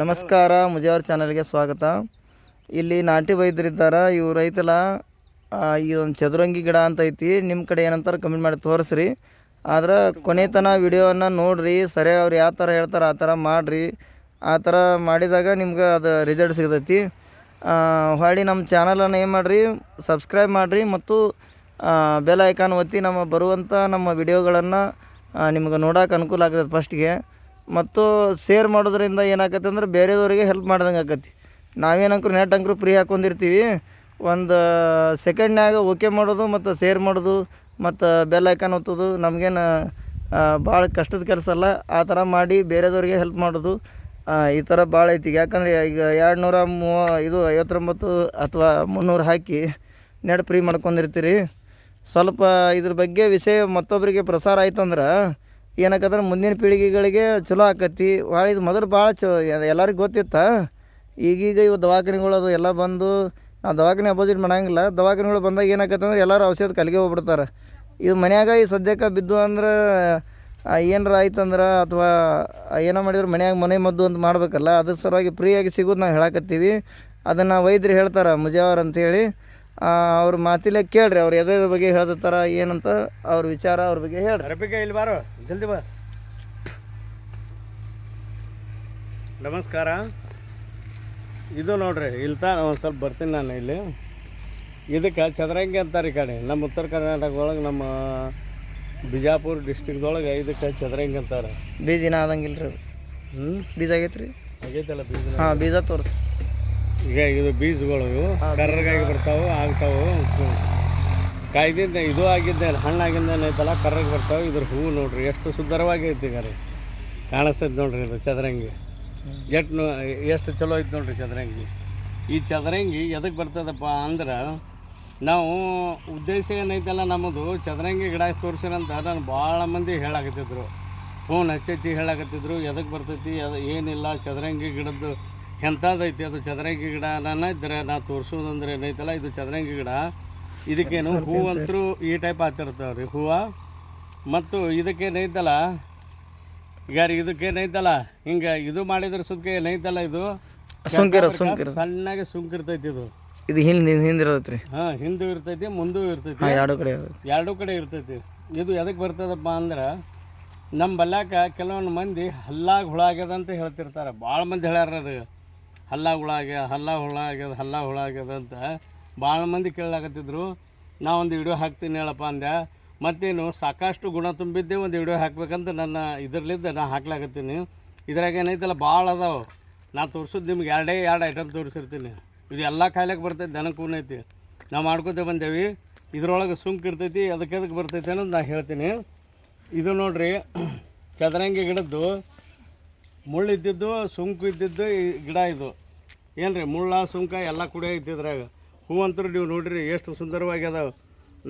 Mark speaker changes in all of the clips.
Speaker 1: ನಮಸ್ಕಾರ, ಮುಜಾವರ್ ಚಾನಲ್ಗೆ ಸ್ವಾಗತ. ಇಲ್ಲಿ ನಾಟಿ ವೈದ್ಯರಿದ್ದಾರೆ, ಇವು ರೈತಲ ಈ ಒಂದು ಚದುರಂಗಿ ಗಿಡ ಅಂತ ಐತಿ. ನಿಮ್ಮ ಕಡೆ ಏನಂತಾರೆ ಕಮೆಂಟ್ ಮಾಡಿ ತೋರಿಸ್ರಿ. ಆದ್ರೆ ಕೊನೆತನ ವಿಡಿಯೋವನ್ನು ನೋಡಿರಿ. ಸರಿ, ಅವ್ರು ಯಾವ ಥರ ಹೇಳ್ತಾರೆ, ಆ ಥರ ಮಾಡಿರಿ. ಆ ಥರ ಮಾಡಿದಾಗ ನಿಮ್ಗೆ ಅದು ರಿಸಲ್ಟ್ ಸಿಗ್ತೈತಿ. ಹೊಳ್ಳಿ ನಮ್ಮ ಚಾನಲನ್ನು ಏನು ಮಾಡಿರಿ ಸಬ್ಸ್ಕ್ರೈಬ್ ಮಾಡಿರಿ ಮತ್ತು ಬೆಲ್ ಐಕಾನ್ ಒತ್ತಿ ನಮ್ಮ ಬರುವಂಥ ನಮ್ಮ ವಿಡಿಯೋಗಳನ್ನು ನಿಮ್ಗೆ ನೋಡೋಕೆ ಅನುಕೂಲ ಆಗ್ತದೆ ಫಸ್ಟಿಗೆ ಮತ್ತು ಸೇರ್ ಮಾಡೋದ್ರಿಂದ ಏನಾಗತ್ತೆ ಅಂದ್ರೆ ಬೇರೆಯವರಿಗೆ ಹೆಲ್ಪ್ ಮಾಡ್ದಂಗೆ ಆಕತಿ ನಾವೇನಂಕ್ರು ನೆಟ್ ಅಂಕ್ರು ಫ್ರೀ ಹಾಕೊಂಡಿರ್ತೀವಿ. ಒಂದು ಸೆಕೆಂಡ್ನ್ಯಾಗ ಓಕೆ ಮಾಡೋದು ಮತ್ತು ಸೇರ್ ಮಾಡೋದು ಮತ್ತು ಬೆಲ್ ಐಕಾನ್ ಒತ್ತೋದು ನಮಗೇನು ಭಾಳ ಕಷ್ಟದ ಕೆಲಸ ಅಲ್ಲ. ಆ ಥರ ಮಾಡಿ ಬೇರೆದವ್ರಿಗೆ ಹೆಲ್ಪ್ ಮಾಡೋದು ಈ ಥರ ಭಾಳ ಐತಿ. ಯಾಕಂದರೆ ಈಗ ಎರಡು ನೂರ ಮೂವ, ಇದು ಐವತ್ತೊಂಬತ್ತು ಅಥವಾ ಮುನ್ನೂರು ಹಾಕಿ ನೆಟ್ ಫ್ರೀ ಮಾಡ್ಕೊಂಡಿರ್ತೀರಿ. ಸ್ವಲ್ಪ ಇದ್ರ ಬಗ್ಗೆ ವಿಷಯ ಮತ್ತೊಬ್ಬರಿಗೆ ಪ್ರಸಾರ ಆಯ್ತಂದ್ರೆ ಏನಾಕಂದ್ರೆ ಮುಂದಿನ ಪೀಳಿಗೆಗಳಿಗೆ ಚಲೋ ಆಕತಿ. ಭಾಳ ಇದು ಮೊದಲು ಭಾಳ ಚಲೋ ಎಲ್ಲರಿಗೂ ಗೊತ್ತಿತ್ತಾ. ಈಗೀಗ ಇವು ದವಾಖಾನೆಗಳು ಅದು ಎಲ್ಲ ಬಂದು, ನಾವು ದವಾಖಾನೆ ಅಪೋಸಿಟ್ ಮಾಡಂಗಿಲ್ಲ. ದವಾಖಾನೆಗಳು ಬಂದಾಗ ಏನಾಕತ್ತಂದ್ರೆ ಎಲ್ಲರೂ ಔಷಧ ಕಲಿಗೆ ಹೋಗ್ಬಿಡ್ತಾರೆ. ಇದು ಮನ್ಯಾಗ ಈ ಸದ್ಯಕ್ಕೆ ಬಿದ್ದು ಅಂದ್ರೆ ಏನಾರ ಆಯ್ತಂದ್ರೆ ಅಥವಾ ಏನೋ ಮಾಡಿದ್ರೆ ಮನ್ಯಾಗ ಮನೆ ಮದ್ದು ಅಂತ ಮಾಡಬೇಕಲ್ಲ, ಅದ್ರ ಸಲುವಾಗಿ ಫ್ರೀಯಾಗಿ ಸಿಗೋದು ನಾವು ಹೇಳಕತ್ತೀವಿ. ಅದನ್ನು ವೈದ್ಯರು ಹೇಳ್ತಾರೆ, ಮುಜಾವರ್ ಅಂತೇಳಿ ಅವ್ರ ಮಾತಿಲೆ ಕೇಳ್ರಿ ಅವ್ರು ಎದೆ ಬಗ್ಗೆ ಹೇಳ್ತಾರ ಏನಂತ ಅವ್ರ ವಿಚಾರ ಅವ್ರ ಬಗ್ಗೆ ಹೇಳ್ರಿ.
Speaker 2: ಅರಬಿಕೆ ಇಲ್ಲಿ ಬಾರೋ ಜಲ್ದಿ ಬಾ. ನಮಸ್ಕಾರ. ಇದು ನೋಡ್ರಿ ಇಲ್ಲಿ ತಾ ಒಂದು ಸ್ವಲ್ಪ ಬರ್ತೀನಿ ನಾನು ಇಲ್ಲಿ. ಇದಕ್ಕೆ ಚದರಂಗಿ ಅಂತಾರೆ ಈ ಕಡೆ. ನಮ್ಮ ಉತ್ತರ ಕರ್ನಾಟಕದೊಳಗೆ ನಮ್ಮ ಬಿಜಾಪುರ ಡಿಸ್ಟಿಕ್ದೊಳಗೆ ಇದಕ್ಕೆ ಚದರಂಗಿ ಅಂತಾರೆ.
Speaker 1: ಬೀಜಿನ ಆದಂಗಿಲ್ಲ ರೀ ಅದು.
Speaker 2: ಹ್ಞೂ
Speaker 1: ಬೀಜ ಆಗೈತೆ ರೀ
Speaker 2: ಆಗೈತಲ್ಲ ಬೀಜ
Speaker 1: ಹಾಂ ಬೀಜ ತೋರಿಸಿ.
Speaker 2: ಈಗ ಇದು ಬೀಜಗಳು ಇವು. ಕರ್ರಗಾಗಿ ಬರ್ತಾವೆ ಆಗ್ತಾವೆ. ಕಾಯ್ದಿಂದ ಇದು ಆಗಿದ್ದೆ ಹಣ್ಣಾಗಿಂದೇನು ಐತಲ್ಲ ಕರ್ರಗೆ ಬರ್ತಾವೆ. ಇದ್ರ ಹೂವು ನೋಡ್ರಿ ಎಷ್ಟು ಸುಂದರವಾಗಿ ಐತಿ ಈಗ ರೀ. ಕಾಣಿಸ್ತೈತೆ ನೋಡ್ರಿ ಇದು ಚದರಂಗಿ. ಜಟ್ನು ಎಷ್ಟು ಚಲೋ ಐತೆ ನೋಡ್ರಿ ಚದರಂಗಿ. ಈ ಚದರಂಗಿ ಎದಕ್ಕೆ ಬರ್ತದಪ್ಪ ಅಂದ್ರೆ ನಾವು ಉದ್ದೇಶ ಏನೈತಲ್ಲ ನಮ್ಮದು ಚದರಂಗಿ ಗಿಡ ತೋರಿಸಿರಂತ ನಾನು ಭಾಳ ಮಂದಿ ಹೇಳಾಕತ್ತಿದ್ರು. ಫೋನ್ ಹಚ್ಚಿ ಹಚ್ಚಿ ಹೇಳಾಕತ್ತಿದ್ರು ಎದಕ್ಕೆ ಬರ್ತೈತಿ ಅದು ಏನಿಲ್ಲ ಚದರಂಗಿ ಗಿಡದ್ದು ಎಂಥದ್ದೈತಿ ಅದು ಚದರಂಗಿ ಗಿಡ ನನ್ನ ಇದ್ರೆ ನಾ ತೋರಿಸೋದಂದ್ರೆ ಏನೈತಲ್ಲ ಇದು ಚದರಂಗಿ ಗಿಡ. ಇದಕ್ಕೇನು ಹೂವಂತರೂ ಈ ಟೈಪ್ ಆಗ್ತಿರ್ತಾವೆ ರೀ ಹೂವು. ಮತ್ತು ಇದಕ್ಕೇನೈತಲ್ಲ ಈಗ ಇದಕ್ಕೇನೈತಲ್ಲ ಹಿಂಗೆ ಇದು ಮಾಡಿದ್ರೆ ಸುಂಕ ಏನೈತಲ್ಲ ಇದು?
Speaker 1: ಸುಂಕಿರ ಸುಂಕಿರ
Speaker 2: ಸಣ್ಣಗೆ ಸುಂಕಿರ್ತೈತಿ ಇದು.
Speaker 1: ಇದು ಹಿಂದೆ ಹಿಂದಿರತ್ರಿ
Speaker 2: ಹಾಂ ಹಿಂದೂ ಇರ್ತೈತಿ ಮುಂದೂ ಇರ್ತೈತಿ.
Speaker 1: ಎರಡು ಕಡೆ.
Speaker 2: ಎರಡೂ ಕಡೆ ಇರ್ತೈತಿ. ಇದು ಎದಕ್ಕೆ ಬರ್ತದಪ್ಪ ಅಂದ್ರೆ ನಮ್ಮ ಬಲ್ಯಾಕ ಕೆಲವೊಂದು ಮಂದಿ ಹಲ್ಲಾಗ ಹುಳ ಆಗ್ಯದ ಅಂತ ಹೇಳ್ತಿರ್ತಾರೆ. ಭಾಳ ಮಂದಿ ಹೇಳ್ಯಾರ ಅದು ಹಲ್ಲಾಗ ಹುಳ ಆಗ್ಯದ, ಹಲ್ಲ ಹುಳ ಆಗ್ಯದ, ಹಲ್ಲ ಹುಳ ಆಗ್ಯದ ಅಂತ ಭಾಳ ಮಂದಿ ಕೇಳಾಕತ್ತಿದ್ರು ನಾ ಒಂದು ವಿಡಿಯೋ ಹಾಕ್ತೀನಿ ಹೇಳಪ್ಪ ಅಂದೆ. ಮತ್ತೇನು, ಸಾಕಷ್ಟು ಗುಣ ತುಂಬಿದ್ದೆ ಒಂದು ವಿಡಿಯೋ ಹಾಕ್ಬೇಕಂತ ನನ್ನ ಇದರಲ್ಲಿದ್ದ ನಾ ಹಾಕ್ಲಾಕತ್ತೀನಿ. ಇದ್ರಾಗ ಏನೈತಲ್ಲ ಭಾಳ ಅದಾವೆ. ನಾ ತೋರಿಸೋದು ನಿಮ್ಗೆ ಎರಡೇ ಎರಡು ಐಟಮ್ ತೋರಿಸಿರ್ತೀನಿ. ಇದು ಎಲ್ಲ ಕಾಯಿಲೆಗೆ ಬರ್ತೈತೆ ದನಕ್ಕೂ ಐತಿ. ನಾವು ಮಾಡ್ಕೊತ ಬಂದೇವಿ. ಇದ್ರೊಳಗೆ ಸುಂಕ್ ಇರ್ತೈತಿ ಅದಕ್ಕೆ ಅದಕ್ಕೆ ಬರ್ತೈತಿ ಅನ್ನೋದು ನಾ ಹೇಳ್ತೀನಿ. ಇದು ನೋಡ್ರಿ, ಚದರಂಗಿ ಗಿಡದ್ದು ಮುಳ್ಳು ಇದ್ದಿದ್ದು ಸುಂಕು ಇದ್ದಿದ್ದು ಗಿಡ ಇದು. ಏನು ರೀ ಮುಳ್ಳ ಸುಂಕ ಎಲ್ಲ ಕೂಡ ಇದ್ದಿದ್ರಾಗ. ಹೂ ಹೂವಂತರು ನೀವು ನೋಡ್ರಿ ಎಷ್ಟು ಸುಂದರವಾಗಿ ಅದಾವೆ.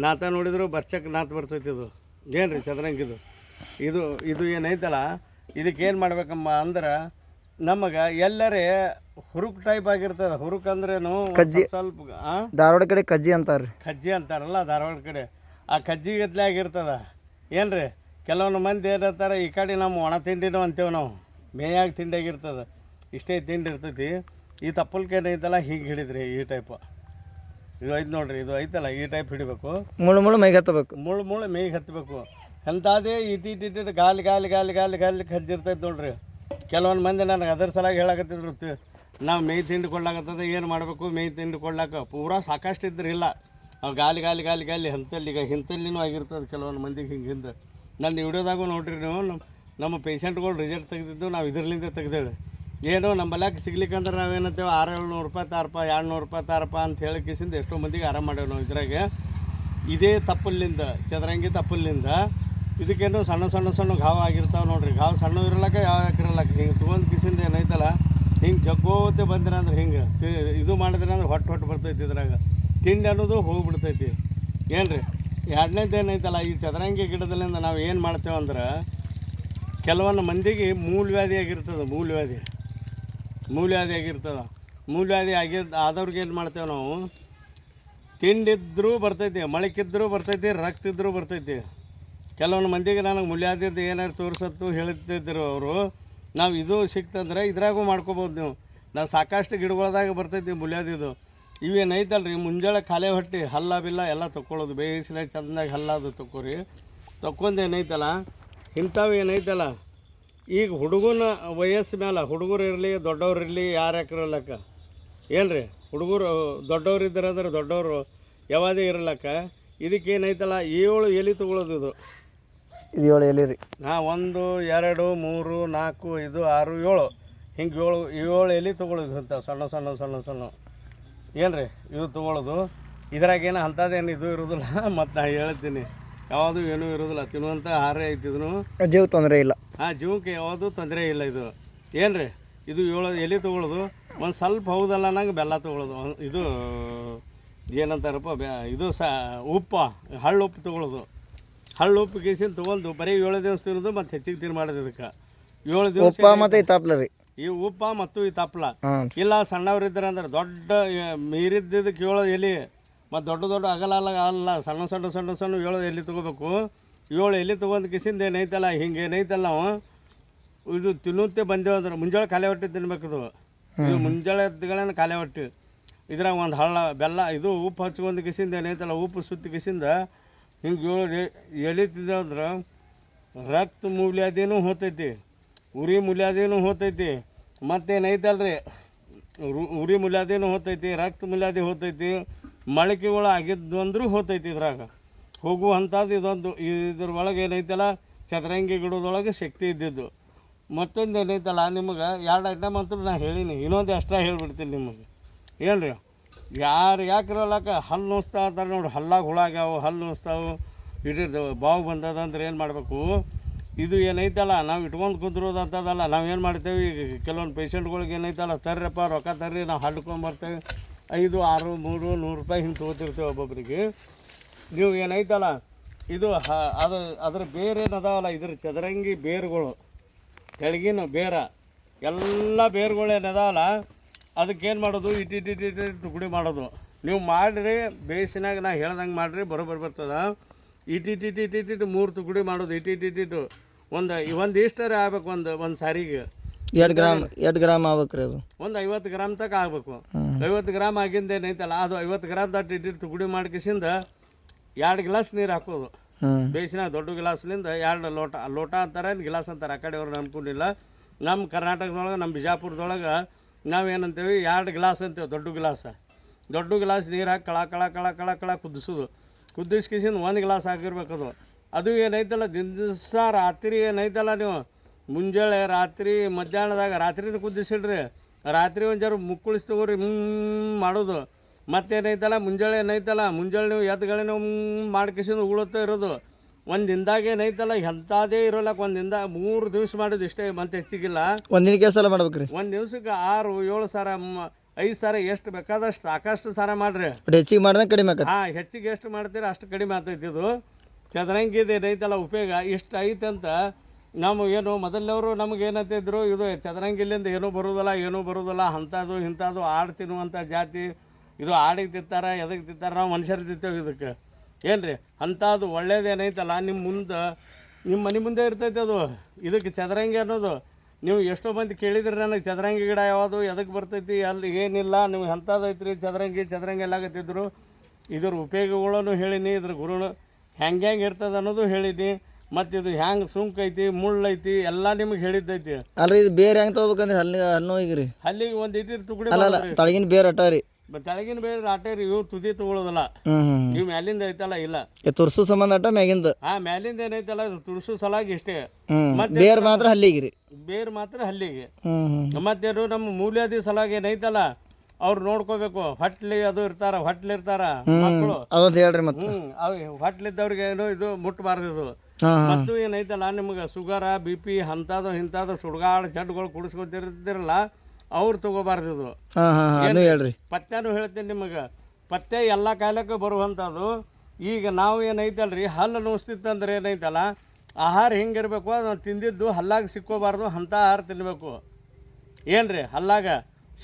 Speaker 2: ನಾತ ನೋಡಿದ್ರು ಬರ್ಚಕ್ಕೆ ನಾತ್ ಬರ್ತೈತಿ ಇದು. ಏನು ರೀ ಚದರಂಗಿದು ಇದು ಇದು ಏನೈತಲ್ಲ ಇದಕ್ಕೆ ಏನು ಮಾಡ್ಬೇಕಮ್ಮ ಅಂದ್ರೆ ನಮಗೆ ಎಲ್ಲರೇ ಹುರುಕ್ ಟೈಪ್ ಆಗಿರ್ತದೆ. ಹುರುಕ್ ಅಂದ್ರೇನು ಕಜ್ಜಿ. ಸ್ವಲ್ಪ
Speaker 1: ಧಾರವಾಡ ಕಡೆ ಕಜ್ಜಿ ಅಂತಾರೆ
Speaker 2: ಕಜ್ಜಿ ಅಂತಾರಲ್ಲ ಧಾರವಾಡ ಕಡೆ. ಆ ಕಜ್ಜಿ ಗತ್ಲೆ ಆಗಿರ್ತದ. ಏನು ರೀ ಕೆಲವೊಂದು ಮಂದಿ ಏನಂತಾರೆ ಈ ಕಡೆ ನಮ್ಮ ಒಣ ತಿಂಡಿನೂ ಅಂತೇವೆ ನಾವು. ಮೇಯಾಗಿ ತಿಂಡಿ ಆಗಿರ್ತದೆ. ಇಷ್ಟೇ ತಿಂಡಿ ಇರ್ತೈತಿ. ಈ ತಪ್ಪಲ್ಕೇನು ಐತಲ್ಲ ಹಿಂಗೆ ಹಿಡಿದ್ರಿ ಈ ಟೈಪ್ ಇದು ಐತೆ ನೋಡ್ರಿ ಇದು ಐತಲ್ಲ ಈ ಟೈಪ್ ಹಿಡಿಬೇಕು.
Speaker 1: ಮುಳ್ಳು ಮುಳ್ಳು ಮೈಗೆ ಹತ್ತಬೇಕು.
Speaker 2: ಮುಳ್ಳು ಮುಳ್ಳು ಮೈಗೆ ಹತ್ತಬೇಕು ಎಂಥದೇ ಇಟ್ಟು ಇಟ್ಟಿಟ್ಟು ಗಾಲಿ ಗಾಲಿ ಗಾಲಿ ಗಾಲಿ ಗಾಲಿ ಕಜ್ಜಿರ್ತೈತೆ ನೋಡ್ರಿ. ಕೆಲವೊಂದು ಮಂದಿ ನನಗೆ ಅದರ ಸಲಾಗಿ ಹೇಳಕತ್ತಿದ್ರು ನಾವು ಮೇಯ್ ತಿಂಡಿ ಕೊಡ್ಲಾಕತ್ತದ ಏನು ಮಾಡಬೇಕು ಮೇಯ್ ತಿಂಡಿ ಕೊಡ್ಲಾಕ ಪೂರಾ ಸಾಕಷ್ಟು ಇದ್ರಿಲ್ಲ ಇಲ್ಲ. ಅವು ಗಾಲಿ ಗಾಲಿ ಗಾಲಿ ಗಾಲಿ ಹಂತಲ್ಲಿ ಈಗ ಹಿಂತಲ್ಲಿನೂ ಆಗಿರ್ತದೆ ಕೆಲವೊಂದು ಮಂದಿಗೆ ಹಿಂಗೆ ಹಿಂದೆ. ನನ್ನ ವಿಡಿಯೋದಾಗೂ ನೋಡ್ರಿ ನೀವು ನಮ್ಮ ನಮ್ಮ ಪೇಷಂಟ್ಗಳು ರಿಸಲ್ಟ್ ತೆಗೆದಿದ್ದು ನಾವು ಇದರಲ್ಲಿಂದ ತೆಗ್ದೇಳಿ. ಏನು ನಮ್ಮ ಬಲ್ಯಾಕ ಸಿಗ್ಲಿಕ್ಕಂದ್ರೆ ನಾವೇನಂತೇವೆ ಆರು ಏಳ್ನೂರು ರೂಪಾಯಿ ತಾರಪ್ಪ, ಎರಡು ನೂರು ರೂಪಾಯಿ ತಾರಪ್ಪ ಅಂತ ಹೇಳಿ ಕಿಸಿಂದ ಎಷ್ಟೋ ಮಂದಿಗೆ ಆರಾಮ ಮಾಡೇವೆ ನಾವು ಇದ್ರಾಗೆ. ಇದೇ ತಪ್ಪಲ್ಲಿಂದ, ಚದರಂಗಿ ತಪ್ಪಲ್ಲಿಂದ, ಇದಕ್ಕೇನು ಸಣ್ಣ ಸಣ್ಣ ಸಣ್ಣ ಘಾವ ಆಗಿರ್ತಾವೆ ನೋಡ್ರಿ. ಘಾವ ಸಣ್ಣ ಇರಲಕ್ಕ ಯಾವ ಇರಲಕ್ಕ ಹಿಂಗೆ ತೊಗೊಂಡು ಕಿಸಿಂದ ಏನೈತಲ್ಲ, ಹಿಂಗೆ ಜಗ್ಗೋತೆ ಬಂದ್ರೆ ಅಂದ್ರೆ ಹಿಂಗೆ ಇದು ಮಾಡಿದ್ರೆ ಅಂದ್ರೆ ಹೊಟ್ಟೆ ಹೊಟ್ಟು ಬರ್ತೈತಿ ಇದ್ರಾಗ. ತಿಂಡಿ ಅನ್ನೋದು ಹೋಗ್ಬಿಡ್ತೈತಿ. ಏನು ರೀ ಎರಡನೇದು ಏನೈತಲ್ಲ, ಈ ಚದರಂಗಿ ಗಿಡದಲ್ಲಿಂದ ನಾವು ಏನು ಮಾಡ್ತೇವೆ ಅಂದ್ರೆ ಕೆಲವೊಂದು ಮಂದಿಗೆ ಮೂಲವ್ಯಾಧಿ ಆಗಿರ್ತದೆ, ಮೂಲವ್ಯಾಧಿ. ಮೂಲವ್ಯಾಧಿ ಆಗಿರ್ತದೆ. ಮೂಲ್ಯಾದಿ ಆಗಿರ್ ಆದವ್ರಿಗೆ ಏನು ಮಾಡ್ತೇವೆ ನಾವು? ತಿಂಡಿದ್ರೂ ಬರ್ತೈತಿ, ಮಳಕಿದ್ರೂ ಬರ್ತೈತಿ ರಕ್ತ ಇದ್ರೂ ಬರ್ತೈತಿ. ಕೆಲವೊಂದು ಮಂದಿಗೆ ನನಗೆ ಮೂಲ್ಯಾದಿದ್ದು ಏನಾರು ತೋರಿಸತ್ತು ಹೇಳ್ತಿದ್ರು ಅವರು. ನಾವು ಇದು ಸಿಕ್ತಂದ್ರೆ ಇದ್ರಾಗೂ ಮಾಡ್ಕೋಬೋದು ನೀವು. ನಾವು ಸಾಕಷ್ಟು ಗಿಡಗಳ್ದಾಗ ಬರ್ತೈತಿ ಮುಲ್ಯಾದಿದು. ಇವೇನು ರೀ ಮುಂಜಾನೆ ಖಾಲಿ ಹೊಟ್ಟೆ, ಹಲ್ಲ ಬಿಲ್ಲ ಎಲ್ಲ ತೊಗೊಳೋದು ಬೇಯಿಸಿನ ಚಂದಾಗಿ ಹಲ್ಲ ಅದು ತೊಗೊರಿ ತೊಗೊಂಡು ಏನೈತಲ್ಲ ಇಂಥವು ಏನೈತಲ್ಲ ಈಗ ಹುಡುಗನ ವಯಸ್ಸು ಮೇಲೆ ಹುಡುಗರು ಇರಲಿ ದೊಡ್ಡವ್ರು ಇರಲಿ ಯಾರು ಯಾಕಿರಲಕ್ಕ ಏನು ರೀ ಹುಡುಗರು ದೊಡ್ಡವ್ರು ಇದ್ದಾರೆ ಅಂದ್ರೆ ದೊಡ್ಡವರು ಯಾವಾದೇ ಇರಲಕ್ಕ? ಇದಕ್ಕೇನೈತಲ್ಲ ಏಳು ಎಲೆ ತೊಗೊಳೋದು ಇದು.
Speaker 1: ಇದು ಏಳು ಎಲೆ ರೀ.
Speaker 2: ಹಾಂ ಒಂದು ಎರಡು ಮೂರು ನಾಲ್ಕು ಐದು ಆರು ಏಳು. ಹಿಂಗೆ ಏಳು ಏಳು ಎಲೆ ತೊಗೊಳೋದು ಅಂತ ಸಣ್ಣ ಸಣ್ಣ ಸಣ್ಣ ಸಣ್ಣ. ಏನು ರೀ ಇವು ತೊಗೊಳೋದು ಇದ್ರಾಗೇನು ಅಂಥದ್ದೇನು ಇದು ಇರೋದಿಲ್ಲ. ಮತ್ತು ನಾ ಹೇಳ್ತೀನಿ. ಯಾವುದು ಏನೂ ಇರೋದಿಲ್ಲ. ತಿನ್ನುವಂಥ ಆಹಾರ ಐತಿದ್ರು
Speaker 1: ಜೀವ ತೊಂದರೆ ಇಲ್ಲ.
Speaker 2: ಆ ಜೀವಕ್ಕೆ ಯಾವುದು ತೊಂದರೆ ಇಲ್ಲ ಇದು. ಏನು ರೀ ಇದು ಏಳು ಎಲೆ ತೊಗೊಳೋದು. ಒಂದು ಸ್ವಲ್ಪ ಹೌದಲ್ಲ ನಂಗೆ ಬೆಲ್ಲ ತೊಗೊಳೋದು. ಇದು ಏನಂತಾರಪ್ಪ ಬ್ಯಾ ಇದು ಸ ಉಪ್ಪ ಹಳ್ಳು ಉಪ್ಪು ತೊಗೊಳೋದು. ಹಳ್ಳು ಉಪ್ಪು ಕೇಸಿನ ತೊಗೊಂಡು ಬರೀ ಏಳು ದಿವಸ ತಿನ್ನೋದು ಮತ್ತು ಹೆಚ್ಚಿಗೆ ತಿನ್ ಮಾಡೋದು ಇದಕ್ಕೆ. ಏಳು ದಿವಸ
Speaker 1: ಉಪ್ಪ ಮತ್ತು ಈ ತಪ್ಲ ರೀ
Speaker 2: ಈ ಉಪ್ಪ ಮತ್ತು ಈ ತಪ್ಪಲ ಇಲ್ಲ ಸಣ್ಣವ್ರು ಇದ್ದಾರೆ ಅಂದ್ರೆ ದೊಡ್ಡ ಮೀರಿದ್ದಕ್ಕೆ ಏಳು ಎಲೆ. ಮತ್ತು ದೊಡ್ಡ ದೊಡ್ಡ ಅಗಲ ಅಲ್ಲ ಅಲ್ಲ ಸಣ್ಣ ಸಣ್ಣ ಸಣ್ಣ ಸಣ್ಣ ಏಳು ಎಲ್ಲಿ ತೊಗೋಬೇಕು? ಏಳು ಎಲ್ಲಿ ತೊಗೊಂಡು ಕಿಸಿಂದ ಏನೈತಲ್ಲ ಹಿಂಗೆ ಏನೈತಲ್ಲ ನಾವು ಇದು ತಿನ್ನುತ್ತೆ ಬಂದೇವು ಅಂದ್ರೆ. ಮುಂಜಾಳೆ ಖಾಲಿ ಹೊಟ್ಟೆ ತಿನ್ಬೇಕು ಇದು. ಇದು ಮುಂಜಾನೆ ಎದ್ದುಗಳನ್ನ ಖಾಲಿ ಹೊಟ್ಟೆ. ಇದ್ರಾಗ ಒಂದು ಹಳ್ಳ ಬೆಲ್ಲ ಇದು ಉಪ್ಪು ಹಚ್ಕೊಂಡು ಕಿಸಿಂದ ಏನೈತಲ್ಲ ಉಪ್ಪು ಸುತ್ತಿ ಕಿಸಿಂದ ಹಿಂಗೆ ಏಳು ಎ- ಎಲೆ ತಿಂದೇವು ಅಂದ್ರೆ ರಕ್ತ ಮೂಲ್ಯಾದೇನು ಹೋತೈತಿ. ಉರಿ ಮೂಲ್ಯಾದೇನು ಹೋತೈತಿ. ಮತ್ತೇನೈತಲ್ರಿ ರು- ಉರಿ ಮೂಲ್ಯಾದೇನು ಹೋತೈತಿ ರಕ್ತ ಮೂಲ್ಯಾದಿ ಹೋತೈತಿ. ಮೊಳಕೆಗಳು ಆಗಿದ್ದು ಅಂದರೂ ಹೋತೈತಿ ಇದ್ರಾಗ. ಹೋಗುವಂಥದ್ದು ಇದೊಂದು, ಇದ್ರ ಒಳಗೆ ಏನೈತಲ್ಲ, ಚದರಂಗಿ ಗಿಡದೊಳಗೆ ಶಕ್ತಿ ಇದ್ದಿದ್ದು. ಮತ್ತೊಂದು ಏನೈತಲ್ಲ, ನಿಮಗೆ ಎರಡು ಐಟಮ್ ಅಂತೂ ನಾನು ಹೇಳೀನಿ. ಇನ್ನೊಂದು ಅಷ್ಟ ಹೇಳಿಬಿಡ್ತೀನಿ ನಿಮಗೆ. ಏನು ರೀ ಯಾರು ಯಾಕಿರಲ್ಲಕ ಹಲ್ಲು ನೋಸ್ತಾ ಅಂತಾರೆ ನೋಡಿ. ಹಲ್ಲಾಗ ಹುಳ ಆಗ್ಯಾವು, ಹಲ್ಲು ನೋಸ್ತಾವು. ಇಟ್ಟಿರ್ತಾವೆ ಬಾವು ಬಂದದ ಅಂದ್ರೆ ಏನು ಮಾಡಬೇಕು? ಇದು ಏನೈತಲ್ಲ, ನಾವು ಇಟ್ಕೊಂಡು ಕುಂದ್ರೋದು ಅಂತದಲ್ಲ ನಾವು ಏನು ಮಾಡ್ತೇವೆ? ಈಗ ಕೆಲವೊಂದು ಪೇಷಂಟ್ಗಳಿಗೆ ಏನೈತಲ್ಲ, ತರ್ರಪ್ಪ, ರೊಕ್ಕ ತರ್ರಿ, ನಾವು ಹಡ್ಕೊಂಬರ್ತೇವೆ ಐದು ಆರು ಮೂರು ನೂರು ರೂಪಾಯಿ ಹಿಂಗೆ ತೊಗೋತಿರ್ತೀವಿ ಒಬ್ಬೊಬ್ಬರಿಗೆ ನೀವು ಏನೈತಲ್ಲ ಇದು ಹ ಅದು ಅದ್ರ ಬೇರೆ ಏನದಾವಲ್ಲ ಇದ್ರ ಚದರಂಗಿ ಬೇರುಗಳು ತೆಳಗಿನ ಬೇರ ಎಲ್ಲ ಬೇರುಗಳು ಅದಕ್ಕೆ ಅದಕ್ಕೇನು ಮಾಡೋದು ಇಟ್ಟು ಇಟ್ಟು ಇಟ್ಟು ಇಟ್ಟು ತುಗುಡಿ ಮಾಡೋದು ನೀವು ಮಾಡಿರಿ ಬೇಸಿನಾಗ ನಾ ಹೇಳ್ದಂಗೆ ಮಾಡಿರಿ ಬರೋಬ್ಬರಿ ಬರ್ತದೆ ಇಟ್ಟು ಇಟ್ಟು ಇಟ್ಟು ಇಟ್ಟು ಇಟ್ಟು ಮೂರು ತುಗುಡಿ ಮಾಡೋದು ಇಟ್ಟಿಟ್ಟಿಟ್ಟಿಟ್ಟು ಇಟ್ಟು ಇಟ್ಟು ಇಟ್ಟು ಒಂದು ಒಂದು ಇಷ್ಟರೇ ಆಗ್ಬೇಕು ಒಂದು ಒಂದು ಸಾರಿಗೆ
Speaker 1: ಎರಡು ಗ್ರಾಮ್ ಎರಡು ಗ್ರಾಮ್ ಆಗ್ಬೇಕು ರೀ ಅದು.
Speaker 2: ಒಂದು ಐವತ್ತು ಗ್ರಾಮ್ ತನಕ ಆಗಬೇಕು. ಐವತ್ತು ಗ್ರಾಮ್ ಆಗಿಂದ ಏನೈತಲ್ಲ ಅದು ಐವತ್ತು ಗ್ರಾಮ್ ದಟ್ಟು ಇಟ್ಟಿಟ್ಟು ತುಗುಡಿ ಮಾಡ್ಕಿಸಿಂದ ಎರಡು ಗ್ಲಾಸ್ ನೀರು ಹಾಕೋದು. ಬೇಸಿನ ದೊಡ್ಡ ಗ್ಲಾಸ್ಲಿಂದ ಎರಡು ಲೋಟ ಲೋಟ ಅಂತಾರೆ ಗ್ಲಾಸ್ ಅಂತಾರೆ ಆ ಕಡೆ ಅವ್ರು ನಂಬ್ಕೊಂಡಿಲ್ಲ. ನಮ್ಮ ಕರ್ನಾಟಕದೊಳಗೆ ನಮ್ಮ ಬಿಜಾಪುರದೊಳಗೆ ನಾವೇನಂತೇವಿ ಎರಡು ಗ್ಲಾಸ್ ಅಂತೇವೆ ದೊಡ್ಡ ಗ್ಲಾಸ್. ದೊಡ್ಡ ಗ್ಲಾಸ್ ನೀರು ಹಾಕಿ ಕಳ ಕಳ ಕಳ ಕಳ ಕಳ ಕುದಿಸೋದು. ಕುದಿಸ್ಕಿಸಿಂದ ಒಂದು ಗ್ಲಾಸ್ ಹಾಕಿರ್ಬೇಕದು ಅದು. ಅದು ಏನೈತಲ್ಲ ದಿನ ದಿವಸ ರಾತ್ರಿ ಏನೈತಲ್ಲ ನೀವು ಮುಂಜಾನೆ ರಾತ್ರಿ ಮಧ್ಯಾಹ್ನದಾಗ ರಾತ್ರಿನ ಕುದಿಸಿಡ್ರಿ. ರಾತ್ರಿ ಒಂದು ಜರ ಮುಕ್ಕುಳಿಸಿ ತಗೋರಿ ಹ್ಮ್ ಮಾಡೋದು. ಮತ್ತೇನೈತಲ್ಲ ಮುಂಜಾನೆ ಏನೈತಲ್ಲ ಮುಂಜಾನೆ ನೀವು ಎದ್ದುಗಳೇ ನೀವು ಮಾಡ್ಕಿಸಿಂದ ಉಳುತ್ತಾ ಇರೋದು. ಒಂದು ದಿನದಾಗ ಏನೈತಲ್ಲ ಎಂಥದೇ ಇರೋಲ್ಲ ಒಂದು ದಿನದ ಮೂರು ದಿವ್ಸ ಮಾಡೋದು ಇಷ್ಟೇ ಮತ್ತೆ ಹೆಚ್ಚಿಗಿಲ್ಲ.
Speaker 1: ಒಂದು ದಿನಕ್ಕೆ ಸಲ ಮಾಡ್ಬೇಕು ರೀ
Speaker 2: ಒಂದು ದಿವ್ಸಕ್ಕೆ ಆರು ಏಳು ಸಾರ ಐದು ಸಾರ ಎಷ್ಟು ಬೇಕಾದಷ್ಟು ಸಾಕಷ್ಟು ಸಾರ ಮಾಡ್ರಿ.
Speaker 1: ಬಟ್ ಹೆಚ್ಚಿಗೆ ಮಾಡಿದ್ರೆ ಕಡಿಮೆ
Speaker 2: ಹಾಂ ಹೆಚ್ಚಿಗೆ ಎಷ್ಟು ಮಾಡ್ತೀರ ಅಷ್ಟು ಕಡಿಮೆ ಆಗ್ತೈತಿ ಇದು. ಚದರಂಗಿದು ಏನೈತಲ್ಲ ಉಪಯೋಗ ಇಷ್ಟು ಐತೆ ಏನು ಮೊದಲವರು ನಮ್ಗೆ ಏನಂತಿದ್ರು ಇದು ಚದರಂಗಿಲಿಂದ ಏನೂ ಬರೋದಿಲ್ಲ ಏನೂ ಬರೋದಿಲ್ಲ, ಅಂಥದ್ದು, ಇಂಥದ್ದು, ಆಡು ತಿನ್ನುವಂಥ ಜಾತಿ, ಇದು ಆಡಿಗೆ ತಿಂತಾರೆ ಎದಕ್ಕೆ ತಿಂತಾರೆ, ನಾವು ಮನುಷ್ಯರು ತಿಂತೇವೆ ಇದಕ್ಕೆ. ಏನು ರೀ ಅಂಥದ್ದು ಒಳ್ಳೇದೇನೈತಲ್ಲ ನಿಮ್ಮ ಮುಂದೆ ನಿಮ್ಮ ಮನೆ ಮುಂದೆ ಇರ್ತೈತೆ ಅದು. ಇದಕ್ಕೆ ಚದರಂಗಿ ಅನ್ನೋದು. ನೀವು ಎಷ್ಟೋ ಮಂದಿ ಕೇಳಿದ್ರಿ ನನಗೆ, ಚದರಂಗಿ ಗಿಡ ಯಾವುದು ಎದಕ್ಕೆ ಬರ್ತೈತಿ, ಅಲ್ಲಿ ಏನಿಲ್ಲ ನೀವು ಅಂಥದ್ದೈತ್ರಿ ಚದರಂಗಿ ಚದರಂಗಿ ಎಲ್ಲಾಗತ್ತಿದ್ರು ಇದ್ರ ಉಪಯೋಗಗಳನ್ನು ಹೇಳಿನಿ, ಇದ್ರ ಗುರುನು, ಹೆಂಗೆ ಹೆಂಗೆ ಇರ್ತದೆ ಅನ್ನೋದು ಹೇಳಿನಿ. ಮತ್ತು ಇದು ಹೆಂಗ್ ಸುಂಕ ಐತಿ ಮುಳ್ಳ ಐತಿ ಎಲ್ಲ ನಿಮಗೆ ಹೇಳಿದ್ದೈತಿ.
Speaker 1: ಅಲ್ರಿ ಇದು ಬೇರೆ ಹೆಂಗ್ ತಗೋಬೇಕಂದ್ರೆ ಹಲ್ಲಿ ಹಣ್ಣು ಈಗ ಹಲ್ಲಿಗೆ
Speaker 2: ಅಲ್ಲಿಗೆ ಒಂದು ಇಟ್ಟಿರ್ ತುಕಡಿ
Speaker 1: ಅಲ್ಲ ಅಲ್ಲ ತಳಗಿನ ಬೇರೆ ಅಟ್ಟಾರಿ ರೀ.
Speaker 2: ತೆಳಗಿನ ಬೇರೆ ಅಟ್ಟಾರಿ ಇವ್ರು ಇವು ತುದಿ ತಗೊಳ್ಳೋದಲ್ಲ
Speaker 1: ಹ್ಞೂ ಹ್ಞೂ
Speaker 2: ನೀವು ಮ್ಯಾಲಿಂದ ಐತಲ್ಲ ಇಲ್ಲ.
Speaker 1: ತುರ್ಸು ಸಂಬಂಧ ಅಟ್ಟ ಮ್ಯಾಗಿಂದ.
Speaker 2: ಹಾ ಮ್ಯಾಲಿಂದ ಏನೈತಲ್ಲ ತುರ್ಸು ಸಲಾಗಿ ಇಷ್ಟೇ.
Speaker 1: ಹ್ಞೂ ಬೇರ್ ಮಾತ್ರ ಹಲ್ಲಿಗೆ ಬೇರ್
Speaker 2: ಬೇರು ಮಾತ್ರ ಹಲ್ಲಿಗೆ.
Speaker 1: ಹ್ಞೂ
Speaker 2: ಮತ್ತೇನು ನಮ್ಮ ಮೂಲ್ಯಾದಿ ಸಲಾಗಿ ಏನೈತಲ್ಲ ಅವ್ರು ನೋಡ್ಕೋಬೇಕು. ಹೊಟ್ಲಿ ಅದು ಇರ್ತಾರ ಹೊಟ್ಲಿ ಇರ್ತಾರ ಮಕ್ಕಳು
Speaker 1: ಅದೊಂದು ಹೇಳ್ರಿ ಮತ್ತೆ.
Speaker 2: ಹ್ಮ್ ಅವ್ ಹೊಟ್ಲಿದ್ದವ್ರಿಗೆ ಏನು ಇದು ಮುಟ್ಟಬಾರ್ದು ಇದು ಮತ್ತು ಏನೈತಲ್ಲ ನಿಮ್ಗೆ ಸುಗರ ಬಿ ಪಿ ಅಂಥದ್ದು ಇಂಥದ್ದು ಸುಡ್ಗಾಡು ಜಡ್ಗಳು ಕುಡಿಸ್ಕೊತಿರ್ತಿರಲ್ಲ ಅವ್ರು ತಗೋಬಾರ್ದು ಇದು
Speaker 1: ಹಾಂ ಹಾಂ ಹಾಂ ಅದನ್ನು ಹೇಳ್ರಿ.
Speaker 2: ಪತ್ಯನೂ ಹೇಳ್ತೀನಿ ನಿಮಗೆ. ಪತ್ತೆ ಎಲ್ಲ ಕಾಲಕ್ಕೂ ಬರುವಂಥದ್ದು. ಈಗ ನಾವು ಏನೈತಲ್ರಿ ಹಲ್ಲು ನೋಸ್ತಿತ್ತಂದ್ರೆ ಏನೈತಲ್ಲ ಆಹಾರ ಹೆಂಗಿರಬೇಕು ಅದನ್ನು ತಿಂದಿದ್ದು ಹಲ್ಲಾಗ ಸಿಕ್ಕೋಬಾರ್ದು ಅಂಥ ಆಹಾರ ತಿನ್ನಬೇಕು ಏನು ರೀ ಹಲ್ಲಾಗ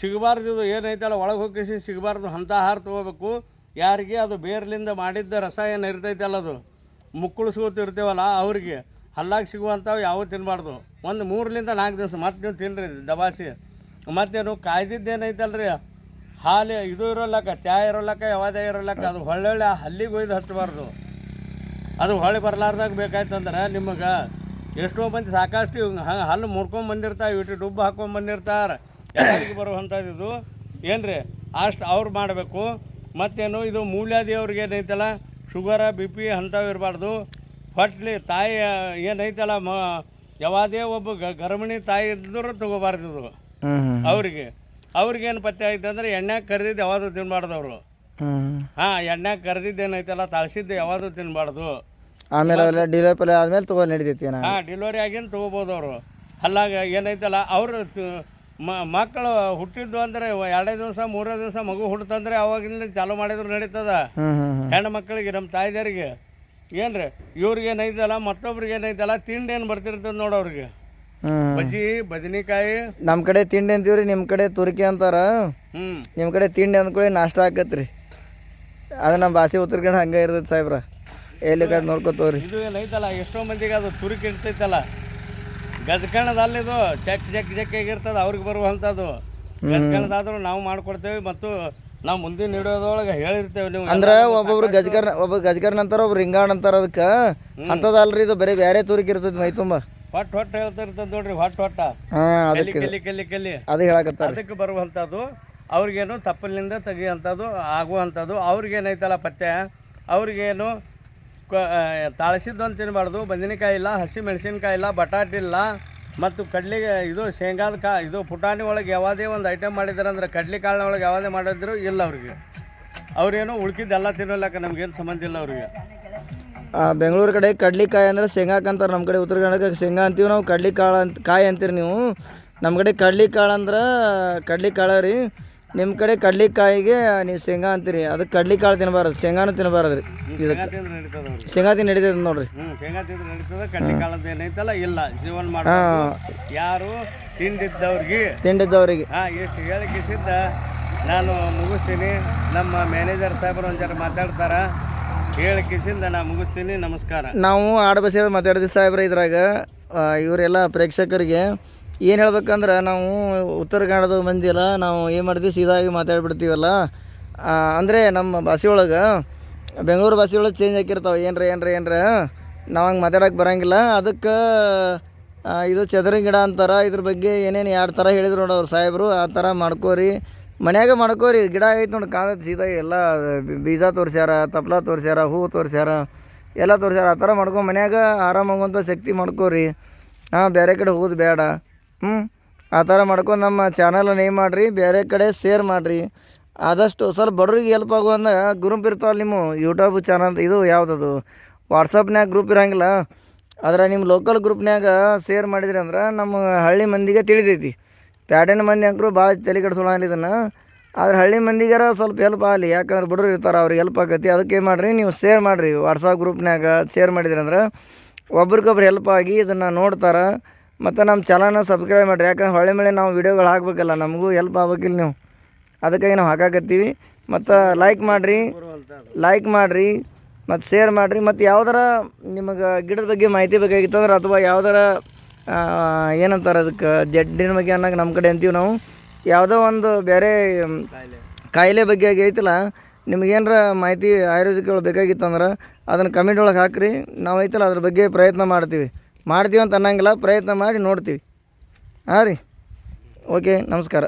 Speaker 2: ಸಿಗಬಾರ್ದು ಇದು ಏನೈತಲ್ಲ ಒಳಗೆ ಹೋಗಿಸಿ ಸಿಗಬಾರ್ದು ಅಂಥ ಆಹಾರ ತೊಗೋಬೇಕು. ಯಾರಿಗೆ ಅದು ಬೇರ್ಲಿಂದ ಮಾಡಿದ್ದ ರಸಾಯನ ಇರ್ತೈತಲ್ಲ ಅದು. ಮುಕ್ಕುಳಿಸ್ಕೊತಿರ್ತೇವಲ್ಲ, ಅವ್ರಿಗೆ ಹಲ್ಲಾಗ ಸಿಗುವಂಥವು ಯಾವ ತಿನ್ನಬಾರ್ದು ಒಂದು ಮೂರರಿಂದ ನಾಲ್ಕು ದಿವಸ ಮತ್ತೆ ನೀವು ತಿನ್ನಿರಿ ದಬಾಸಿ. ಮತ್ತೇನು ರೀ ಹಾಲು ಇದು ಇರೋಲ್ಲಕ್ಕ ಚಾಯ್ ಇರೋಲ್ಲಕ್ಕ, ಯಾವುದೇ ಇರೋಲ್ಲಕ್ಕ, ಅದು ಹೊಳ್ಳೊಳ್ಳೆ ಹಲ್ಲಿಗೆ ಒಯ್ದು ಹಚ್ಚಬಾರ್ದು. ಅದು ಹೊಳೆ ಬರಲಾರ್ದಾಗ ಬೇಕಾಯ್ತಂದ್ರೆ ನಿಮಗೆ ಎಷ್ಟೋ ಮಂದಿ ಸಾಕಷ್ಟು ಹಂಗೆ ಹಲ್ಲು ಮುರ್ಕೊಂಡ್ ಬಂದಿರ್ತಾರೆ ಇಟ್ಟು ಡುಬ್ಬು ಹಾಕೊಂಡ್ ಬಂದಿರ್ತಾರೆ. ಎಲ್ಲರಿಗೆ ಬರುವಂಥದ್ದು ಇದು. ಏನು ರೀ ಅಷ್ಟು ಅವ್ರು ಮಾಡಬೇಕು. ಮತ್ತೇನು ಇದು ಮೂಲ್ಯಾದಿ ಅವ್ರಿಗೆ ಏನೈತಲ್ಲ ಶುಗರ ಬಿ ಪಿ ಅಂಥವು ಇರಬಾರ್ದು. ಹೊಟ್ಲಿ ತಾಯಿ ಏನೈತಲ್ಲ ಮ ಯಾವುದೇ ಒಬ್ಬ ಗ ಗರ್ಭಿಣಿ ತಾಯಿ ಇದ್ದರೂ ತಗೋಬಾರ್ದು ಅವ್ರಿಗೆ. ಅವ್ರಿಗೇನು ಪತ್ತೆ ಆಯ್ತು ಅಂದ್ರೆ ಎಣ್ಣೆಗೆ ಕರೆದಿದ್ದು ಯಾವುದು ತಿನ್ನಬಾರ್ದು ಅವರು. ಹಾಂ ಎಣ್ಣೆಗೆ ಕರೆದಿದ್ದು ಏನೈತಲ್ಲ ತಾಳ್ಸಿದ್ದು ಯಾವುದು ತಿನ್ನಬಾರ್ದು
Speaker 1: ಆಮೇಲೆ ಅವೆಲ್ಲ ಡಿಲೇ ಪಲೆ ಆದ್ಮೇಲೆ ತಗೋ ನಡಿತೈತಿ
Speaker 2: ಹಾಂ ಡಿಲಿವರಿ ಆಗಿನ ತಗೋಬೋದು ಅವರು. ಅಲ್ಲಾಗ ಏನೈತಲ್ಲ ಅವರು ಮಕ್ಕಳು ಹುಟ್ಟಿದ್ದು ಅಂದ್ರೆ ಎರಡೇ ದಿವಸ ಮೂರೇ ದಿವಸ ಮಗು ಹುಟ್ಟುತ್ತಂದ್ರೆ ಅವಾಗಿಂದ ಚಾಲು ಮಾಡಿದ್ರು ನಡೀತದ. ಹೆಣ್ಣು ಮಕ್ಕಳಿಗೆ ನಮ್ಮ ತಾಯಿದಾರಿಗೆ. ಏನ್ರಿ ಇವ್ರಿಗೆ ಏನೈತಲ್ಲ ಮತ್ತೊಬ್ರಿಗೆ ಏನೈತಲ್ಲ ತಿಂಡಿ ಏನು ಬರ್ತಿರ್ತದೆ ನೋಡಿ ಅವ್ರಿಗೆ. ಬಜ್ಜಿ ಬದನೆಕಾಯಿ.
Speaker 1: ನಮ್ಮ ಕಡೆ ತಿಂಡಿ ಅಂತೀವ್ರಿ ನಿಮ್ಮ ಕಡೆ ತುರ್ಕಿ ಅಂತಾರ. ನಿಮ್ಮ ಕಡೆ ತಿಂಡಿ ಅಂದ್ಕೊಳ್ಳಿ ನಾಷ್ಟ ಆಕತ್ರಿ. ಅದು ನಮ್ಮ ಭಾಷೆ ಉತ್ತರ ಕಡೆ ಹಂಗೆ ಇರ್ತೈತೆ ಸಾಹೇಬ್ರ. ಎಲ್ಲಿ ನೋಡ್ಕೊತವ್ರಿ.
Speaker 2: ಇದು ಏನೈತಲ್ಲ ಎಷ್ಟೋ ಮಂದಿಗೆ ಅದು ತುರುಕಿ ಇರ್ತೈತಲ್ಲ. ಗಜಕಣದ ಅಲ್ಲಿದು ಚೆಕ್ ಚೆಕ್ ಚೆಕ್ ಆಗಿರ್ತದೆ ಅವ್ರಿಗೆ ಬರುವಂಥದ್ದು. ಗಜಕಣದಾದ್ರೂ ನಾವು ಮಾಡ್ಕೊಡ್ತೇವೆ ಮತ್ತು ನಾವು ಮುಂದಿನ ಹಿಡಿಯೋದ್ರೊಳಗೆ ಹೇಳಿರ್ತೇವೆ ನೀವು
Speaker 1: ಅಂದ್ರೆ ಒಬ್ಬೊಬ್ರು ಗಜಕರ್ ಒಬ್ಬ ಗಜಕರ್ನ ಅಂತಾರ ಒಬ್ರು ರಿಂಗಾಣ ಅಂತಾರ ಅದಕ್ಕೆ. ಅಂಥದ್ದಲ್ರಿ ಇದು ಬರೀ ಬೇರೆ ತೂರಿಗೆ ಇರ್ತದೆ ಮೈ ತುಂಬ.
Speaker 2: ಹೊಟ್ಟು ಹೊಟ್ಟು ಹೇಳ್ತಿರ್ತದೆ ನೋಡ್ರಿ ಹೊಟ್ಟು ಹೊಟ್ಟ. ಕಲಿ
Speaker 1: ಅದಕ್ಕೆ
Speaker 2: ಕಲಿ ಕಲಿ ಕಲಿ
Speaker 1: ಅದು ಹೇಳಕತ್ತ
Speaker 2: ಅದಕ್ಕೆ ಬರುವಂಥದ್ದು ಅವ್ರಿಗೇನು ತಪ್ಪಲಿಂದ ತೆಗಿಯುವಂಥದ್ದು ಆಗುವಂಥದ್ದು. ಅವ್ರಿಗೇನೈತಲ್ಲ ಪತ್ತೆ? ಅವ್ರಿಗೇನು ಕ- ಆ, ತಾಳಸಿದ್ದು ಅಂತ ತಿನ್ನಬಾರ್ದು ಬದನೆಕಾಯಿ ಇಲ್ಲ ಹಸಿ ಮೆಣಸಿನ್ಕಾಯಿ ಇಲ್ಲ ಬಟಾಟೆ ಇಲ್ಲ ಮತ್ತು ಕಡ್ಲಿಗೆ ಇದು ಶೇಂಗಾದ ಕಾ ಇದು ಪುಟಾಣಿ ಒಳಗೆ ಯಾವುದೇ ಒಂದು ಐಟಮ್ ಮಾಡಿದ್ದಾರೆ ಅಂದ್ರೆ ಕಡ್ಲಿ ಕಾಳಿನ ಒಳಗೆ ಯಾವುದೇ ಮಾಡಿದ್ರು ಇಲ್ಲ ಅವ್ರಿಗೆ. ಅವ್ರೇನು ಉಳ್ಕಿದ್ದೆಲ್ಲ ತಿನ್ನೋಲ್ಲಕ್ಕ ನಮ್ಗೇನು ಸಂಬಂಧ ಇಲ್ಲ ಅವ್ರಿಗೆ.
Speaker 1: ಬೆಂಗಳೂರು ಕಡೆ ಕಡ್ಲಿಕಾಯಿ ಅಂದ್ರೆ ಶೇಂಗಾ ಅಂತಾರೆ ನಮ್ಮ ಕಡೆ ಉತ್ತರ ಕನ್ನಡಕ್ಕೆ ಶೇಂಗಾ ಅಂತೀವಿ ನಾವು ಕಡ್ಲಿ ಕಾಳು ಅಂತ ಕಾಯಿ ಅಂತೀರಿ ನೀವು. ನಮ್ಮ ಕಡೆ ಕಡ್ಲಿ ಕಾಳು ಅಂದ್ರೆ ಕಡ್ಲಿ ಕಾಳು ರೀ. ನಿಮ್ಮ ಕಡೆ ಕಡ್ಲಿಕಾಯಿಗೆ ನೀವು ಶೇಂಗಾ ಅಂತೀರಿ. ಅದು ಕಡ್ಲಿಕಾಳು ತಿನ್ನಬಾರ್ದು ಶೇಂಗಾನು ತಿನ್ನಬಾರ್ದು ರೀ.
Speaker 2: ಶೇಂಗಾ ನಡೀತದ
Speaker 1: ತಿಂದು ನಡೀತೈತೆ ನೋಡ್ರಿ.
Speaker 2: ಹ್ಞೂ ಶೇಂಗಾ ತಿಂದ್ರೆ ನಡೀತದೆ ಕಡ್ಲಿಕಾಳು ಏನೈತಲ್ಲ ಇಲ್ಲ. ಜೀವನ ಮಾಡೋ ಯಾರು ತಿಂಡಿದ್ದವ್ರಿಗೆ.
Speaker 1: ತಿಂಡಿದ್ದವ್ರಿಗೆ.
Speaker 2: ಹಾಂ ಎಷ್ಟು ಹೇಳಿಕೆ ಸಿದ್ಧ. ನಾನು ಮುಗಿಸ್ತೀನಿ. ನಮ್ಮ ಮ್ಯಾನೇಜರ್ ಸಾಹೇಬರು ಒಂದು ಜನ ಮಾತಾಡ್ತಾರ. ಹೇಳಿಕೆಸಿಂದ ನಾ ಮುಗಿಸ್ತೀನಿ. ನಮಸ್ಕಾರ.
Speaker 1: ನಾವು ಆಡಬಸಿ ಮಾತಾಡ್ತೀವಿ ಸಾಹೇಬ್ರ ಇದ್ರಾಗ. ಇವರೆಲ್ಲ ಪ್ರೇಕ್ಷಕರಿಗೆ ಏನು ಹೇಳ್ಬೇಕಂದ್ರೆ ನಾವು ಉತ್ತರ ಕನ್ನಡದ ಮಂದಿ ಅಲ್ಲ ನಾವು ಏನು ಮಾಡ್ತೀವಿ, ಸೀದಾಗಿ ಮಾತಾಡ್ಬಿಡ್ತೀವಲ್ಲ. ಅಂದರೆ ನಮ್ಮ ಭಾಷೆ ಒಳಗೆ ಬೆಂಗಳೂರು ಭಾಷೆ ಒಳಗೆ ಚೇಂಜ್ ಆಗಿರ್ತಾವೆ. ಏನರ ಏನರ ಏನರ, ನಾವು ಹಂಗೆ ಮಾತಾಡೋಕೆ ಬರೋಂಗಿಲ್ಲ. ಅದಕ್ಕೆ ಇದು ಚದರಿ ಗಿಡ ಅಂತಾರೆ, ಇದ್ರ ಬಗ್ಗೆ ಏನೇನು ಎರಡು ಥರ ಹೇಳಿದ್ರು ನೋಡಿ ಅವ್ರು ಸಾಹೇಬರು. ಆ ಥರ ಮಾಡ್ಕೋರಿ. ಮನ್ಯಾಗ ಮಾಡ್ಕೋರಿ. ಗಿಡ ಐತೆ ನೋಡಿ ಕಾಣತ್ತೆ ಸೀದಾ ಎಲ್ಲ, ಬೀಜ ತೋರಿಸ್ಯಾರ, ತಪ್ಲ ತೋರಿಸ್ಯಾರ, ಹೂ ತೋರಿಸ್ಯಾರ, ಎಲ್ಲ ತೋರಿಸ್ಯಾರ. ಆ ಥರ ಮಾಡ್ಕೊ ಮನ್ಯಾಗ ಆರಾಮಾಗುವಂಥ ಶಕ್ತಿ ಮಾಡ್ಕೋರಿ. ಹಾಂ, ಬೇರೆ ಕಡೆ ಹೋಗೋದು ಬೇಡ. ಹ್ಞೂ ಆ ಥರ ಮಾಡ್ಕೊಂಡು ನಮ್ಮ ಚಾನಲನ್ನು ನೇಮ್ ಮಾಡಿರಿ, ಬೇರೆ ಕಡೆ ಶೇರ್ ಮಾಡಿರಿ. ಆದಷ್ಟು ಸ್ವಲ್ಪ ಬಡವ್ರಿಗೆ ಹೆಲ್ಪ್ ಅಂದ್ರೆ ಗ್ರೂಪ್ ಇರ್ತಾವಲ್ಲ ನಿಮ್ಮ ಯೂಟ್ಯೂಬ್ ಚಾನಲ್ ಇದು ಯಾವುದದು? ವಾಟ್ಸಪ್ನ್ಯಾಗ ಗ್ರೂಪ್ ಇರೋಂಗಿಲ್ಲ. ಆದ್ರೆ ನಿಮ್ಮ ಲೋಕಲ್ ಗ್ರೂಪ್ನ್ಯಾಗ ಶೇರ್ ಮಾಡಿದ್ರಿ ಅಂದ್ರೆ ನಮ್ಮ ಹಳ್ಳಿ ಮಂದಿಗೆ ತಿಳಿದೈತಿ. ಪ್ಯಾಟೆನ ಮಂದಿ ಅಂಕರು ಭಾಳ ತಲೆ ಕೆಡ್ಸೋಣ ಇದನ್ನು. ಆದ್ರೆ ಹಳ್ಳಿ ಮಂದಿಗಾರ ಸ್ವಲ್ಪ ಹೆಲ್ಪ್ ಆಗಲಿ, ಯಾಕಂದ್ರೆ ಬಡವ್ರು ಇರ್ತಾರೆ, ಅವ್ರಿಗೆ ಹೆಲ್ಪ್ ಆಗೈತಿ ಅದಕ್ಕೆ ಏನು ಮಾಡಿರಿ, ನೀವು ಶೇರ್ ಮಾಡಿರಿ. ವಾಟ್ಸಪ್ ಗ್ರೂಪ್ನ್ಯಾಗ ಶೇರ್ ಮಾಡಿದ್ರಿ ಅಂದ್ರೆ ಒಬ್ರಿಗೊಬ್ರು ಹೆಲ್ಪ್ ಆಗಿ ಇದನ್ನು ನೋಡ್ತಾರೆ. ಮತ್ತು ನಮ್ಮ ಚಾನಲ್ನ ಸಬ್ಸ್ಕ್ರೈಬ್ ಮಾಡಿರಿ. ಯಾಕಂದ್ರೆ ಹೊಳೆ ಮೇಲೆ ನಾವು ವೀಡಿಯೋಗಳು ಹಾಕ್ಬೇಕಲ್ಲ, ನಮಗೂ ಹೆಲ್ಪ್ ಆಗ್ಬೇಕಿಲ್ಲ ನೀವು. ಅದಕ್ಕಾಗಿ ನಾವು ಹಾಕಾಕತ್ತೀವಿ. ಮತ್ತು ಲೈಕ್ ಮಾಡಿರಿ ಲೈಕ್ ಮಾಡಿರಿ, ಮತ್ತು ಶೇರ್ ಮಾಡಿರಿ. ಮತ್ತು ಯಾವ್ದಾರ ನಿಮಗೆ ಗಿಡದ ಬಗ್ಗೆ ಮಾಹಿತಿ ಬೇಕಾಗಿತ್ತಂದ್ರೆ ಅಥವಾ ಯಾವ್ದಾರ ಏನಂತಾರೆ ಅದಕ್ಕೆ, ಜಡ್ಡಿನ ಬಗ್ಗೆ ಅನ್ನೋಕೆ ನಮ್ಮ ಕಡೆ ಅಂತೀವಿ ನಾವು. ಯಾವುದೋ ಒಂದು ಬೇರೆ ಕಾಯಿಲೆ ಬಗ್ಗೆ ಆಗಿ ಐತಲ್ಲ ನಿಮಗೇನಾರ ಮಾಹಿತಿ ಆಯುರ್ವೇದಿಕಗಳು ಬೇಕಾಗಿತ್ತಂದ್ರೆ ಅದನ್ನು ಕಮೆಂಟ್ ಒಳಗೆ ಹಾಕಿರಿ. ನಾವು ಐತಲ್ಲ ಅದ್ರ ಬಗ್ಗೆ ಪ್ರಯತ್ನ ಮಾಡ್ತೀವಿ. ಮಾಡ್ತೀವಿ ಅಂತ ಅನ್ನಂಗಿಲ್ಲ ಪ್ರಯತ್ನ ಮಾಡಿ ನೋಡ್ತೀವಿ. ಹಾಂ ರೀ? ಓಕೆ ನಮಸ್ಕಾರ.